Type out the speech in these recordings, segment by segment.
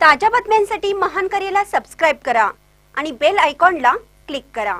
ताज्या बातम्यांसाठी महान करेला सबस्क्राईब करा आणि बेल आयकॉनला क्लिक करा.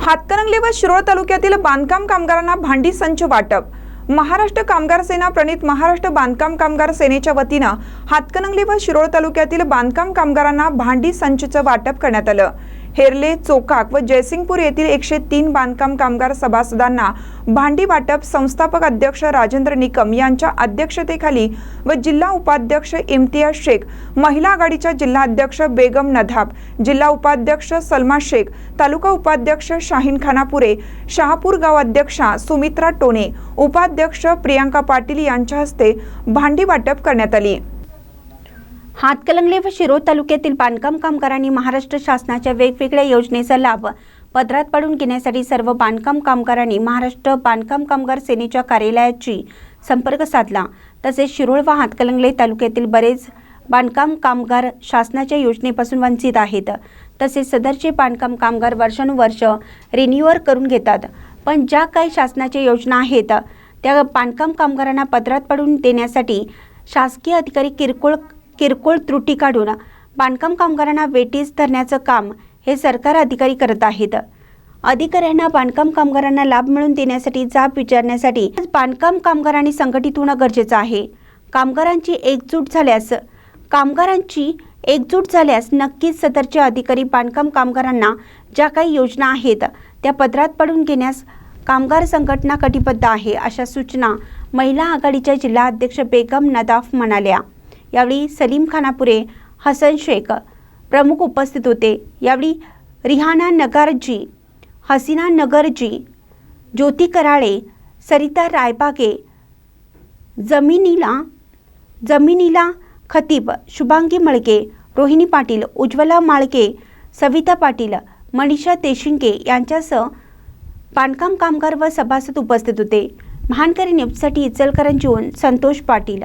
हातकणंगले व शिरोळ तालुक्यातील बांधकाम कामगारांना भांडी संच वाटप. महाराष्ट्र कामगार सेना प्रणित महाराष्ट्र बांधकाम कामगार सेनेच्या वतीनं हातकणंगले व शिरोळ तालुक्यातील बांधकाम कामगारांना भांडी संचचं वाटप करण्यात आलं. हेरले चोकाक व जयसिंगपूर येथील एकशे तीन बांधकाम कामगार सभासदांना भांडी वाटप संस्थापक अध्यक्ष राजेंद्र निकम यांच्या अध्यक्षतेखाली व जिल्हा उपाध्यक्ष इम्तियाज शेख महिला आघाडीच्या जिल्हा अध्यक्ष बेगम नधाब जिल्हा उपाध्यक्ष सलमा शेख तालुका उपाध्यक्ष शाहीन खानापुरे शहापूर गाव अध्यक्षा सुमित्रा टोने उपाध्यक्ष प्रियांका पाटील यांच्या हस्ते भांडी वाटप करण्यात आली. हातकलंगले व शिरोळ तालुक्यातील बांधकाम कामगारांनी महाराष्ट्र शासनाच्या वेगवेगळ्या योजनेचा लाभ पदरात पाडून घेण्यासाठी सर्व बांधकाम कामगारांनी महाराष्ट्र बांधकाम कामगार सेनेच्या कार्यालयाची संपर्क साधला. तसेच शिरोळ व हातकलंगले तालुक्यातील बरेच बांधकाम कामगार शासनाच्या योजनेपासून वंचित आहेत. तसेच सदरचे बांधकाम कामगार वर्षानुवर्ष रिन्युअर करून घेतात. पण ज्या काही शासनाच्या योजना आहेत त्या बांधकाम कामगारांना पदरात पाडून देण्यासाठी शासकीय अधिकारी किरकोळ किरकोळ त्रुटी काढून बांधकाम कामगारांना वेटीस धरण्याचं काम हे सरकार अधिकारी करत आहेत. अधिकाऱ्यांना बांधकाम कामगारांना लाभ मिळवून देण्यासाठी जाब विचारण्यासाठी बांधकाम कामगारांनी संघटित होणं गरजेचं आहे. कामगारांची एकजूट झाल्यास कामगारांची एकजूट झाल्यास नक्कीच सदरचे अधिकारी बांधकाम कामगारांना ज्या काही योजना आहेत त्या पदरात पडून घेण्यास कामगार संघटना कटिबद्ध आहे अशा सूचना महिला आघाडीच्या जिल्हा अध्यक्ष बेगम नदाफ म्हणाल्या. यावेळी सलीम खानापुरे हसन शेख प्रमुख उपस्थित होते. यावेळी रिहाना नगारजी हसीना नगरजी ज्योती कराळे सरिता रायबागे जमिनीला जमिनीला खतीब शुभांगी मळके रोहिणी पाटील उज्ज्वला माळके सविता पाटील मनीषा तेशिंके यांच्यासह बांधकाम कामगार व सभासद उपस्थित होते. महानकरी न्यूजसाठी इचलकरंजीहून संतोष पाटील.